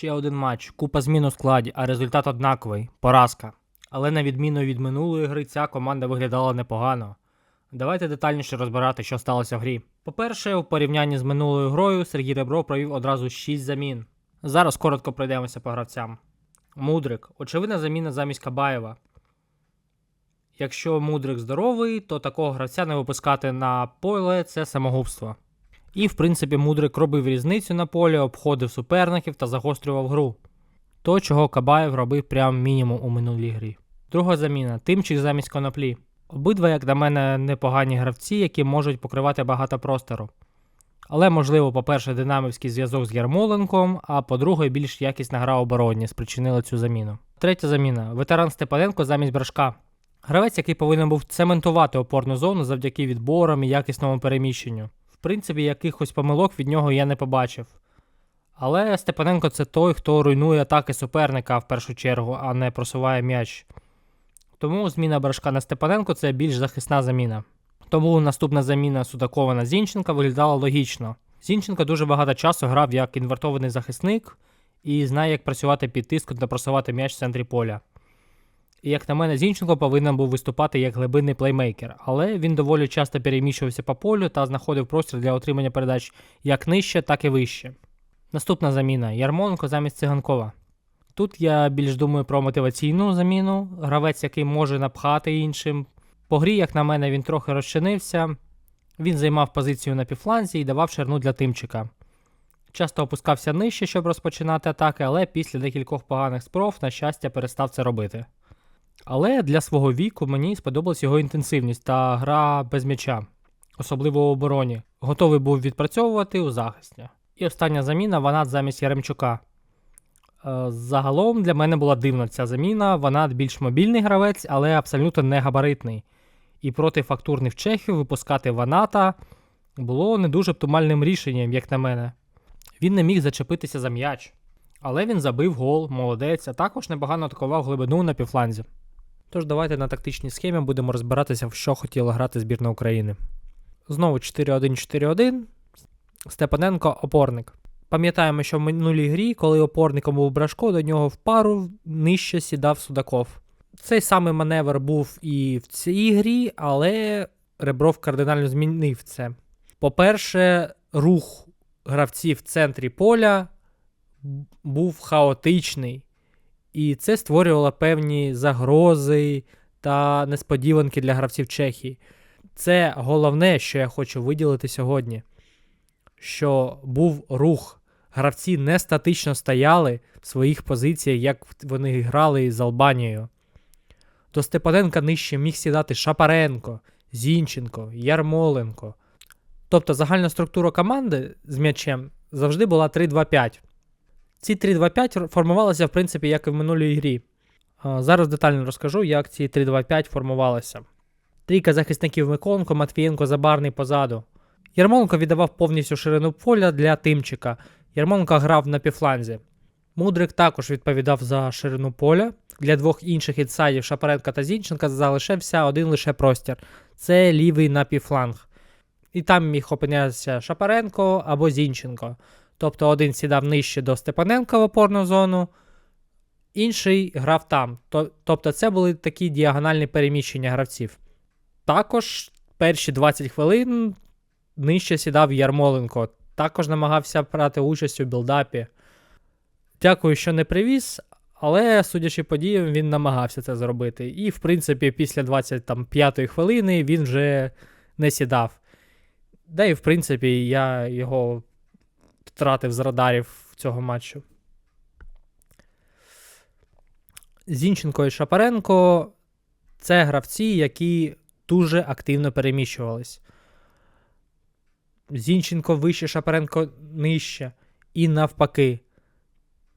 Ще один матч, купа змін у складі, а результат однаковий поразка. Але на відміну від минулої гри, ця команда виглядала непогано. Давайте детальніше розбирати, що сталося в грі. По-перше, у порівнянні з минулою грою Сергій Ребро провів одразу 6 замін. Зараз коротко пройдемося по гравцям. Мудрик очевидна заміна замість Кабаєва. Якщо Мудрик здоровий, то такого гравця не випускати на поле це самогубство. І, в принципі, Мудрик робив різницю на полі, обходив суперників та загострював гру. То, чого Кабаєв робив прям мінімум у минулій грі. Друга заміна Тимчик замість коноплі. Обидва, як на мене, непогані гравці, які можуть покривати багато простору. Але, можливо, по-перше, динамівський зв'язок з Ярмоленком, а по-друге, більш якісна гра оборонні спричинила цю заміну. Третя заміна ветеран Степаненко замість брашка. Гравець, який повинен був цементувати опорну зону завдяки відборам і якісному переміщенню. Принципі, якихось помилок від нього я не побачив. Але Степаненко це той, хто руйнує атаки суперника в першу чергу, а не просуває м'яч. Тому зміна Брашка на Степаненко це більш захисна заміна. Тому наступна заміна Судакова на Зінченка виглядала логічно. Зінченко дуже багато часу грав як інвертований захисник і знає, як працювати під тиском та просувати м'яч в центрі поля. І як на мене, Зінченко повинен був виступати як глибинний плеймейкер, але він доволі часто переміщувався по полю та знаходив простір для отримання передач як нижче, так і вище. Наступна заміна Ярмоленко замість циганкова. Тут я більш думаю про мотиваційну заміну, гравець, який може напхати іншим. По грі, як на мене, він трохи розчинився. Він займав позицію на півфланзі і давав ширну для тимчика. Часто опускався нижче, щоб розпочинати атаки, але після декількох поганих спроб, на щастя, перестав це робити. Але для свого віку мені сподобалась його інтенсивність та гра без м'яча, особливо у обороні. Готовий був відпрацьовувати у захисті. І остання заміна Ванат замість Яремчука. Е, Загалом для мене була дивна ця заміна. Ванат більш мобільний гравець, але абсолютно не габаритний. І проти фактурних чехів випускати Ваната було не дуже оптимальним рішенням, як на мене. Він не міг зачепитися за м'яч. Але він забив гол, молодець, а також непогано атакував глибину на півфланзі. Тож давайте на тактичній схемі будемо розбиратися, в що хотіла грати збірна України. Знову 4-1-4-1. Степаненко опорник. Пам'ятаємо, що в минулій грі, коли опорником був Брашко, до нього в пару нижче сідав Судаков. Цей самий маневр був і в цій грі, але Ребров кардинально змінив це. По-перше, рух гравців в центрі поля був хаотичний, і це створювало певні загрози та несподіванки для гравців Чехії. Це головне, що я хочу виділити сьогодні. Що був рух. Гравці не статично стояли в своїх позиціях, як вони грали з Албанією. До Степаненка нижче міг сідати Шапаренко, Зінченко, Ярмоленко. Тобто загальна структура команди з м'ячем завжди була 3-2-5. Ці 3-2-5 формувалися, в принципі, як і в минулій грі. Зараз детально розкажу, як ці 3-2-5 формувалися. Трійка захисників Миколенко, Матвієнко, Забарний позаду. Ярмоленко віддавав повністю ширину поля для Тимчика. Ярмоленко грав на півфланзі. Мудрик також відповідав за ширину поля. Для двох інших інсайдів Шапаренка та Зінченка залишився один лише простір. Це лівий напівфланг. І там міг опинятися Шапаренко або Зінченко. Тобто один сідав нижче до Степаненка в опорну зону, інший грав там. Тобто це були такі діагональні переміщення гравців. Також перші 20 хвилин нижче сідав Ярмоленко. Також намагався брати участь у білдапі. Дякую, що не привіз, але, судячи подіям, він намагався це зробити. І, в принципі, після 25-ї хвилини він вже не сідав. Да і, в принципі, я його втратив з радарів цього матчу. Зінченко і Шапаренко це гравці, які дуже активно переміщувались. Зінченко вище, Шапаренко нижче. І навпаки.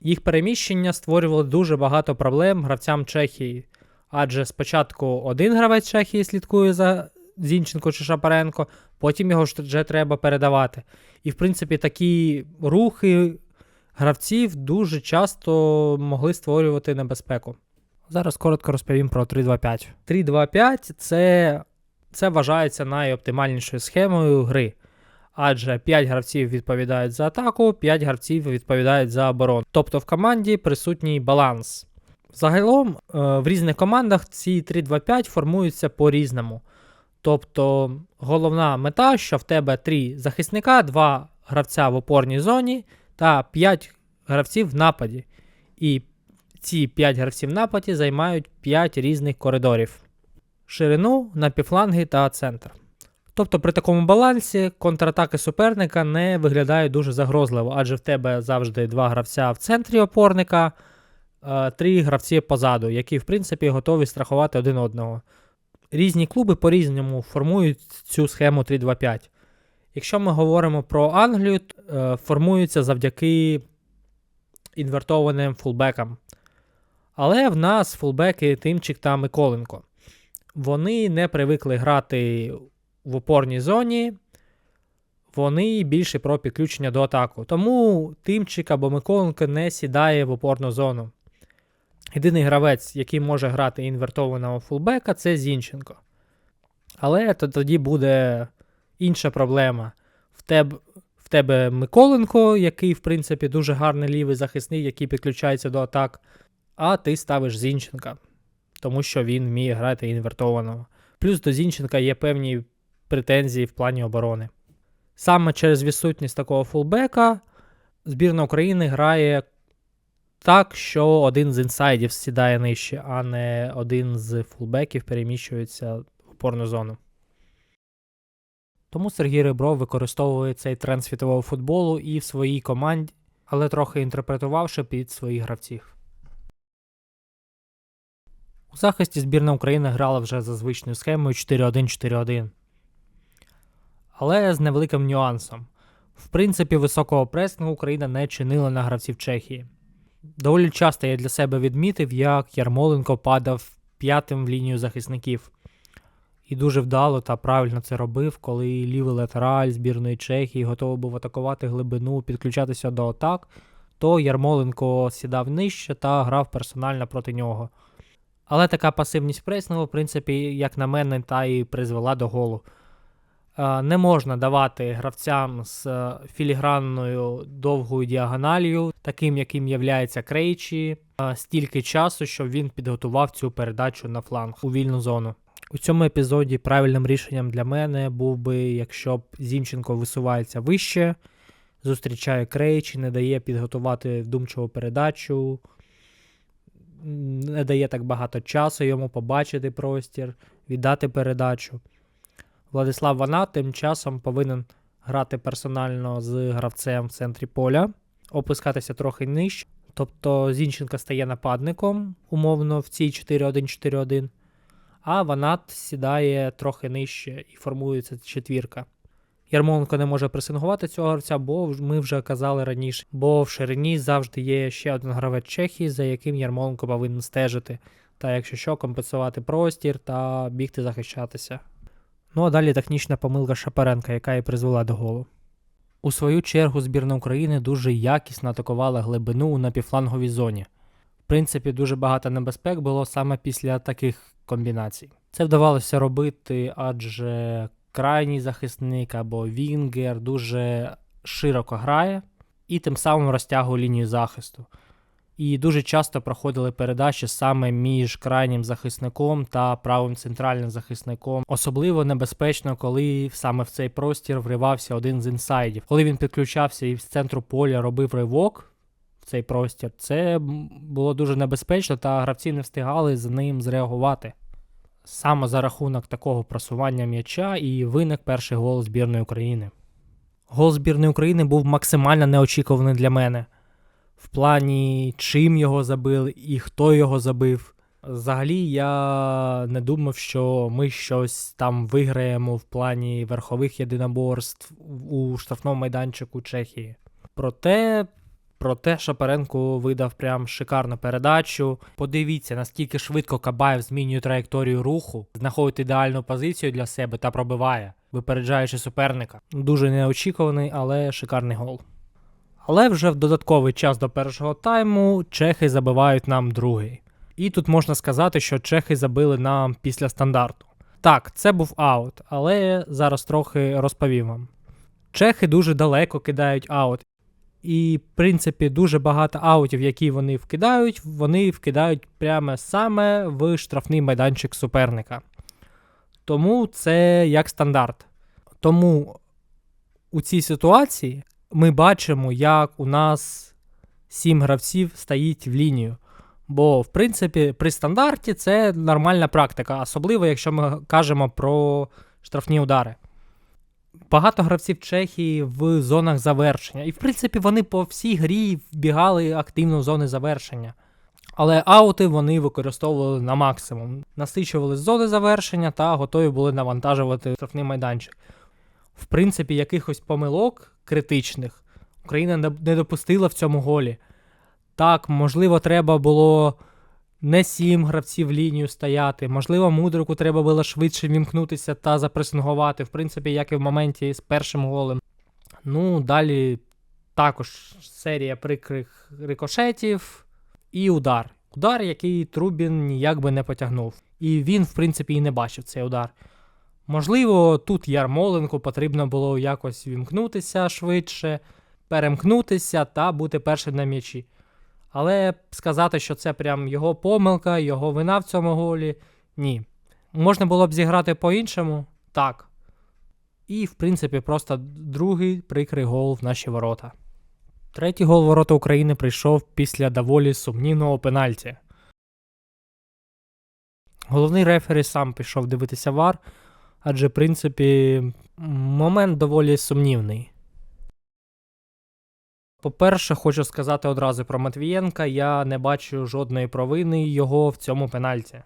Їх переміщення створювало дуже багато проблем гравцям Чехії. Адже спочатку один гравець Чехії слідкує за Зінченко чи Шапаренко, потім його вже треба передавати. І, в принципі, такі рухи гравців дуже часто могли створювати небезпеку. Зараз коротко розповім про 3-2-5. 3-2-5 це, це вважається найоптимальнішою схемою гри. Адже 5 гравців відповідають за атаку, 5 гравців відповідають за оборону. Тобто в команді присутній баланс. Загалом е, в різних командах ці 3-2-5 формуються по-різному. Тобто головна мета, що в тебе 3 захисника, 2 гравця в опорній зоні та 5 гравців в нападі. І ці 5 гравців в нападі займають 5 різних коридорів: ширину, напівфланги та центр. Тобто при такому балансі контратаки суперника не виглядають дуже загрозливо, адже в тебе завжди два гравця в центрі опорника, е, три гравці позаду, які, в принципі, готові страхувати один одного. Різні клуби по-різному формують цю схему 3-2-5. Якщо ми говоримо про Англію, е, формуються завдяки інвертованим фулбекам. Але в нас фулбеки Тимчик та Миколенко. Вони не привикли грати в опорній зоні, вони більше про підключення до атаку. Тому Тимчик або Миколенко не сідає в опорну зону. Єдиний гравець, який може грати інвертованого фулбека, це Зінченко. Але то тоді буде інша проблема. В тебе, в тебе Миколенко, який, в принципі, дуже гарний лівий захисник, який підключається до атак, а ти ставиш Зінченка, тому що він вміє грати інвертованого. Плюс до Зінченка є певні претензії в плані оборони. Саме через відсутність такого фулбека збірна України грає так, що один з інсайдів сідає нижче, а не один з фулбеків переміщується в опорну зону. Тому Сергій Ребров використовує цей тренд світового футболу і в своїй команді, але трохи інтерпретувавши під своїх гравців. У захисті збірна України грала вже за звичною схемою 4-1-4-1. Але з невеликим нюансом. В принципі, високого пресингу Україна не чинила на гравців Чехії. Доволі часто я для себе відмітив, як Ярмоленко падав п'ятим в лінію захисників. І дуже вдало та правильно це робив, коли лівий латераль збірної Чехії готовий був атакувати глибину, підключатися до атак, то Ярмоленко сідав нижче та грав персонально проти нього. Але така пасивність пресингу, в принципі, як на мене, та і призвела до голу. Е, Не можна давати гравцям з е, філігранною довгою діагоналію, таким яким являється Крейчі, е, стільки часу, щоб він підготував цю передачу на фланг у вільну зону. У цьому епізоді правильним рішенням для мене був би, якщо б Зінченко висувається вище, зустрічає Крейчі, не дає підготувати вдумчиву передачу, не дає так багато часу йому побачити простір, віддати передачу. Владислав Вана тим часом повинен грати персонально з гравцем в центрі поля, опускатися трохи нижче. Тобто Зінченко стає нападником, умовно, в цій 4-1-4-1, а Ванат сідає трохи нижче і формується четвірка. Ярмоленко не може пресингувати цього гравця, бо ми вже казали раніше, бо в ширині завжди є ще один гравець Чехії, за яким Ярмоленко повинен стежити, та якщо що, компенсувати простір та бігти захищатися. Ну а далі технічна помилка Шапаренка, яка і призвела до голу. У свою чергу збірна України дуже якісно атакувала глибину у напівфланговій зоні. В принципі, дуже багато небезпек було саме після таких комбінацій. Це вдавалося робити, адже крайній захисник або Вінгер дуже широко грає і тим самим розтягує лінію захисту. І дуже часто проходили передачі саме між крайнім захисником та правим центральним захисником. Особливо небезпечно, коли саме в цей простір вривався один з інсайдів. Коли він підключався і з центру поля робив ривок в цей простір, це було дуже небезпечно, та гравці не встигали з ним зреагувати. Саме за рахунок такого просування м'яча і виник перший гол збірної України. Гол збірної України був максимально неочікуваний для мене в плані, чим його забили і хто його забив. Взагалі, я не думав, що ми щось там виграємо в плані верхових єдиноборств у штрафному майданчику Чехії. Проте, проте Шапаренко видав прям шикарну передачу. Подивіться, наскільки швидко Кабаєв змінює траєкторію руху, знаходить ідеальну позицію для себе та пробиває, випереджаючи суперника. Дуже неочікуваний, але шикарний гол. Але вже в додатковий час до першого тайму чехи забивають нам другий. І тут можна сказати, що чехи забили нам після стандарту. Так, це був аут, але зараз трохи розповім вам. Чехи дуже далеко кидають аут. І, в принципі, дуже багато аутів, які вони вкидають, вони вкидають прямо саме в штрафний майданчик суперника. Тому це як стандарт. Тому у цій ситуації ми бачимо, як у нас сім гравців стоїть в лінію. Бо, в принципі, при стандарті це нормальна практика, особливо якщо ми кажемо про штрафні удари. Багато гравців Чехії в зонах завершення. І, в принципі, вони по всій грі вбігали активно в зони завершення. Але аути вони використовували на максимум. Насичували зони завершення та готові були навантажувати штрафний майданчик. В принципі, якихось помилок критичних Україна не допустила в цьому голі. Так, можливо, треба було не сім гравців лінію стояти. Можливо, мудрику треба було швидше вімкнутися та запресингувати. В принципі, як і в моменті з першим голем. Ну, далі також серія прикрих рикошетів і удар. Удар, який Трубін ніяк би не потягнув. І він, в принципі, і не бачив цей удар. Можливо, тут Ярмоленку потрібно було якось вімкнутися швидше, перемкнутися та бути першим на м'ячі. Але сказати, що це прям його помилка, його вина в цьому голі ні. Можна було б зіграти по-іншому? Так. І, в принципі, просто другий прикрий гол в наші ворота. Третій гол ворота України прийшов після доволі сумнівного пенальті. Головний рефері сам пішов дивитися вар, адже, в принципі, момент доволі сумнівний. По-перше, хочу сказати одразу про Матвієнка. Я не бачу жодної провини його в цьому пенальті.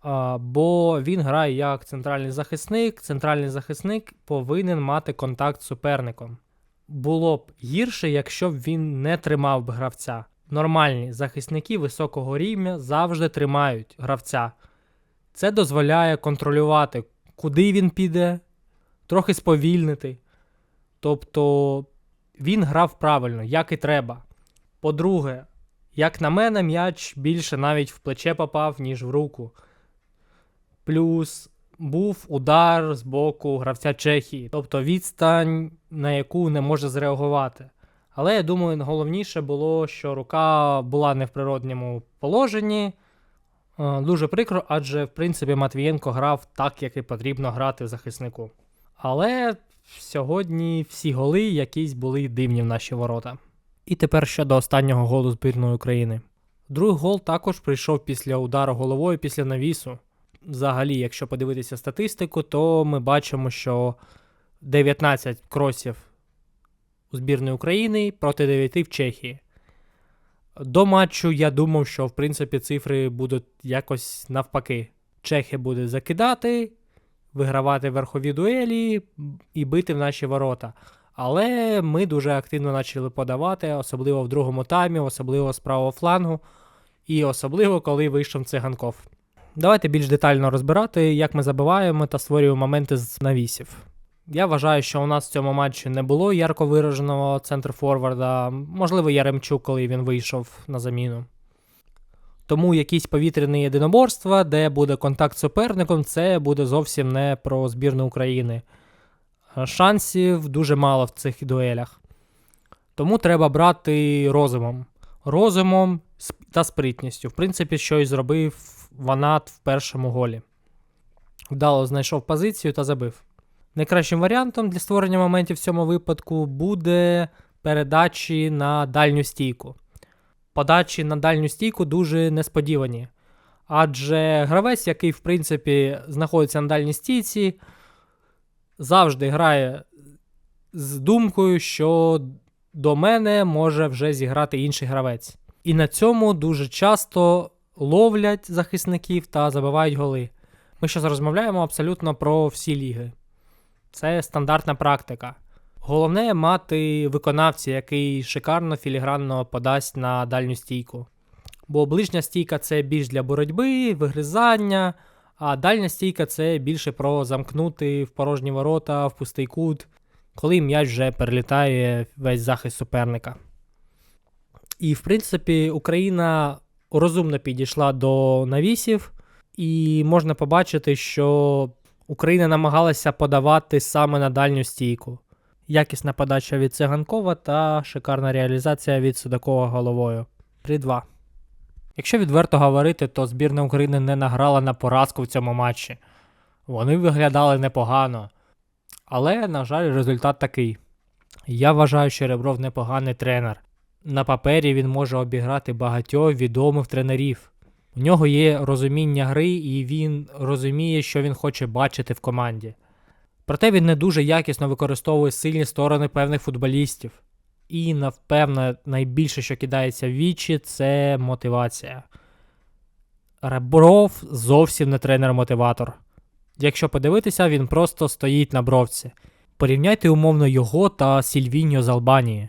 А, бо він грає як центральний захисник. Центральний захисник повинен мати контакт з суперником. Було б гірше, якщо б він не тримав б гравця. Нормальні захисники високого рівня завжди тримають гравця. Це дозволяє контролювати, куди він піде, трохи сповільнити. Тобто він грав правильно, як і треба. По-друге, як на мене, м'яч більше навіть в плече попав, ніж в руку. Плюс був удар з боку гравця Чехії, тобто відстань, на яку не може зреагувати. Але я думаю, найголовніше було, що рука була не в природньому положенні. Е, Дуже прикро, адже в принципі Матвієнко грав так, як і потрібно грати в захиснику. Але сьогодні всі голи якісь були дивні в наші ворота. І тепер щодо останнього голу збірної України. Другий гол також прийшов після удару головою після навісу. Взагалі, якщо подивитися статистику, то ми бачимо, що 19 кросів у збірної України проти 9 в Чехії. До матчу я думав, що в принципі цифри будуть якось навпаки. Чехи будуть закидати, вигравати верхові дуелі і бити в наші ворота. Але ми дуже активно почали подавати, особливо в другому таймі, особливо з правого флангу, і особливо коли вийшов циганков. Давайте більш детально розбирати, як ми забиваємо та створюємо моменти з навісів. Я вважаю, що у нас в цьому матчі не було ярко вираженого центр форварда, можливо, Яремчук, коли він вийшов на заміну. Тому якісь повітряні єдиноборства, де буде контакт з суперником, це буде зовсім не про збірну України. Шансів дуже мало в цих дуелях. Тому треба брати розумом. Розумом та спритністю. В принципі, що і зробив Ванат в першому голі. Вдало знайшов позицію та забив. Найкращим варіантом для створення моментів в цьому випадку буде передачі на дальню стійку. Подачі на дальню стійку дуже несподівані. Адже гравець, який, в принципі, знаходиться на дальній стійці, завжди грає з думкою, що до мене може вже зіграти інший гравець. І на цьому дуже часто ловлять захисників та забивають голи. Ми зараз розмовляємо абсолютно про всі ліги. Це стандартна практика. Головне мати виконавця, який шикарно філігранно подасть на дальню стійку. Бо ближня стійка це більш для боротьби, вигризання, а дальня стійка це більше про замкнути в порожні ворота, в пустий кут, коли м'яч вже перелітає весь захист суперника. І, в принципі, Україна розумно підійшла до навісів, і можна побачити, що Україна намагалася подавати саме на дальню стійку. якісна подача від Циганкова та шикарна реалізація від Судакова головою. 3-2. Якщо відверто говорити, то збірна України не награла на поразку в цьому матчі. Вони виглядали непогано. Але, на жаль, результат такий. Я вважаю, що Ребров непоганий тренер. На папері він може обіграти багатьох відомих тренерів. У нього є розуміння гри, і він розуміє, що він хоче бачити в команді. Проте він не дуже якісно використовує сильні сторони певних футболістів. І, напевно, найбільше, що кидається в вічі, це мотивація. Ребров зовсім не тренер-мотиватор. Якщо подивитися, він просто стоїть на бровці. Порівняйте умовно його та Сільвіньо з Албанії.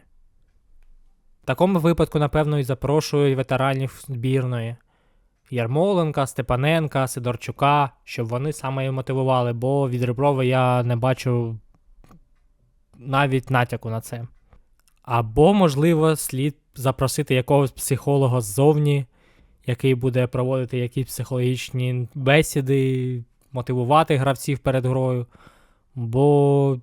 В такому випадку, напевно, і запрошують ветеранів збірної. Ярмоленка, Степаненка, Сидорчука, щоб вони саме і мотивували, бо від Реброва я не бачу навіть натяку на це. Або, можливо, слід запросити якогось психолога ззовні, який буде проводити якісь психологічні бесіди, мотивувати гравців перед грою. Бо,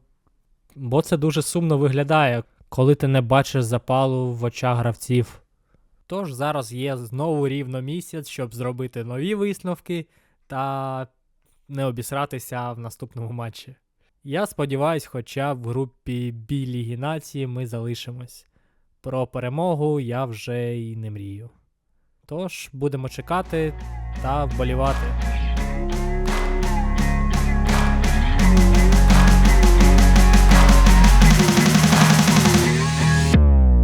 бо це дуже сумно виглядає, коли ти не бачиш запалу в очах гравців. Тож зараз є знову рівно місяць, щоб зробити нові висновки та не обісратися в наступному матчі. Я сподіваюсь, хоча в групі Бі Ліги Нації ми залишимось. Про перемогу я вже й не мрію. Тож будемо чекати та вболівати.